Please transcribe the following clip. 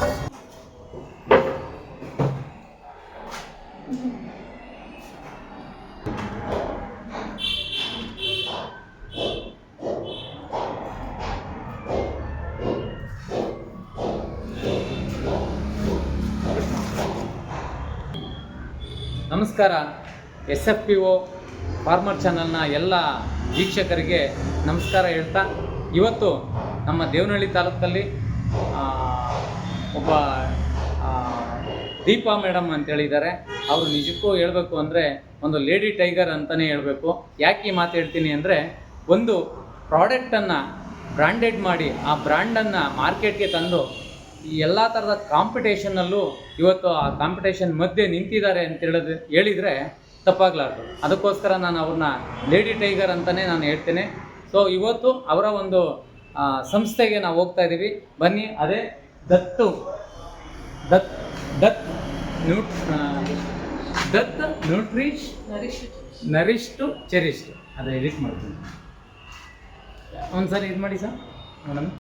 ನಮಸ್ಕಾರ. S F P O farmer ಚಾನಲ್ನ ಎಲ್ಲ ವೀಕ್ಷಕರಿಗೆ ನಮಸ್ಕಾರ ಹೇಳ್ತಾ, ಇವತ್ತು ನಮ್ಮ ದೇವನಹಳ್ಳಿ ತಾಲೂಕಲ್ಲಿ ಒಬ್ಬ ದೀಪಾ ಮೇಡಮ್ ಅಂತೇಳಿದ್ದಾರೆ. ಅವರು ನಿಜಕ್ಕೂ ಹೇಳಬೇಕು ಅಂದರೆ ಒಂದು ಲೇಡಿ ಟೈಗರ್ ಅಂತಲೇ ಹೇಳಬೇಕು. ಯಾಕೆ ಈ ಮಾತು ಹೇಳ್ತೀನಿ ಅಂದರೆ ಒಂದು ಪ್ರಾಡಕ್ಟನ್ನು ಬ್ರ್ಯಾಂಡೆಡ್ ಮಾಡಿ ಆ ಬ್ರ್ಯಾಂಡನ್ನು ಮಾರ್ಕೆಟ್ಗೆ ತಂದು ಈ ಎಲ್ಲ ಥರದ ಕಾಂಪಿಟೇಷನ್ನಲ್ಲೂ ಇವತ್ತು ಆ ಕಾಂಪಿಟೇಷನ್ ಮಧ್ಯೆ ನಿಂತಿದ್ದಾರೆ ಅಂತ ಹೇಳೋದು, ಹೇಳಿದರೆ ತಪ್ಪಾಗಲಾರ್ದು. ಅದಕ್ಕೋಸ್ಕರ ನಾನು ಅವ್ರನ್ನ ಲೇಡಿ ಟೈಗರ್ ಅಂತಲೇ ನಾನು ಹೇಳ್ತೇನೆ. ಸೊ ಇವತ್ತು ಅವರ ಒಂದು ಸಂಸ್ಥೆಗೆ ನಾವು ಹೋಗ್ತಾ ಇದ್ದೀವಿ ಬನ್ನಿ, ಅದೇ ದತ್ತು. ದತ್ ದತ್ ನ್ಯೂಟ್ ದತ್ ನ್ಯೂಟ್ರಿಷ್ ನರಿಶ್ ಟು ಚೆರಿಶ್ ಅದು ಎಡಿಟ್ ಮಾಡ್ತೀನಿ. ಒಂದು ಸರಿ ಇದು ಮಾಡಿ ಸರ್ ಮೇಡಮ್